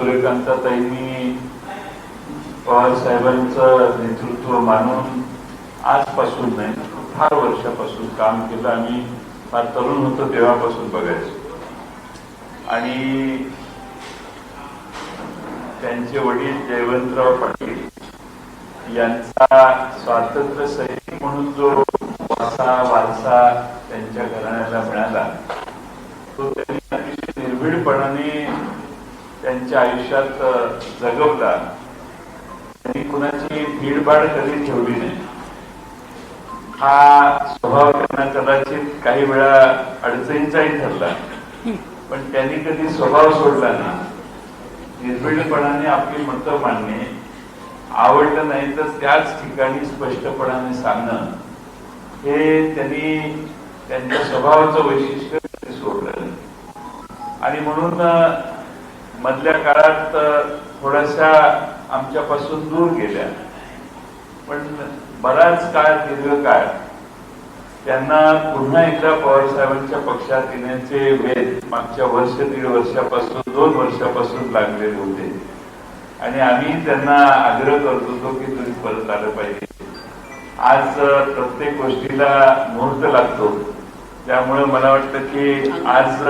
सूर्यकांताताईंनी पवार साहेबांचं नेतृत्व मानून आजपासून नाही फार वर्षापासून काम केलं. आम्ही फार तरुण होतो तेव्हापासून बघायचो. आणि त्यांचे वडील जयवंतराव पाटील यांचा स्वातंत्र्य सैनिक म्हणून जो वासा वारसा त्यांच्या घराण्याला मिळाला तो त्यांनी अतिशय निर्भीडपणाने त्यांच्या आयुष्यात जगवला त्यांनी कुणाची भीडभाड कधी ठेवली नाही. हा स्वभाव त्यांना कदाचित काही वेळा अडचणीचाही ठरला. पण त्यांनी कधी स्वभाव सोडला ना निर्भीडपणाने आपली मतं मांडणे आवडलं नाही तर त्याच ठिकाणी स्पष्टपणाने सांगणं हे त्यांनी त्यांच्या स्वभावाचं वैशिष्ट्य सोडलं. आणि म्हणून मधल्या काळात थोड्याशा आमच्यापासून दूर गेल्या. पण बराच काळ दीर्घ काळ त्यांना पुन्हा एकदा पवार साहेबांच्या पक्षात येण्याचे वेध मागच्या वर्ष दीड वर्षापासून दोन वर्षापासून लागलेले होते. आणि आम्ही त्यांना आग्रह करत होतो की तुम्ही परत आलं पाहिजे. आज प्रत्येक गोष्टीला मुहूर्त लागतो. त्यामुळे मला वाटतं की आज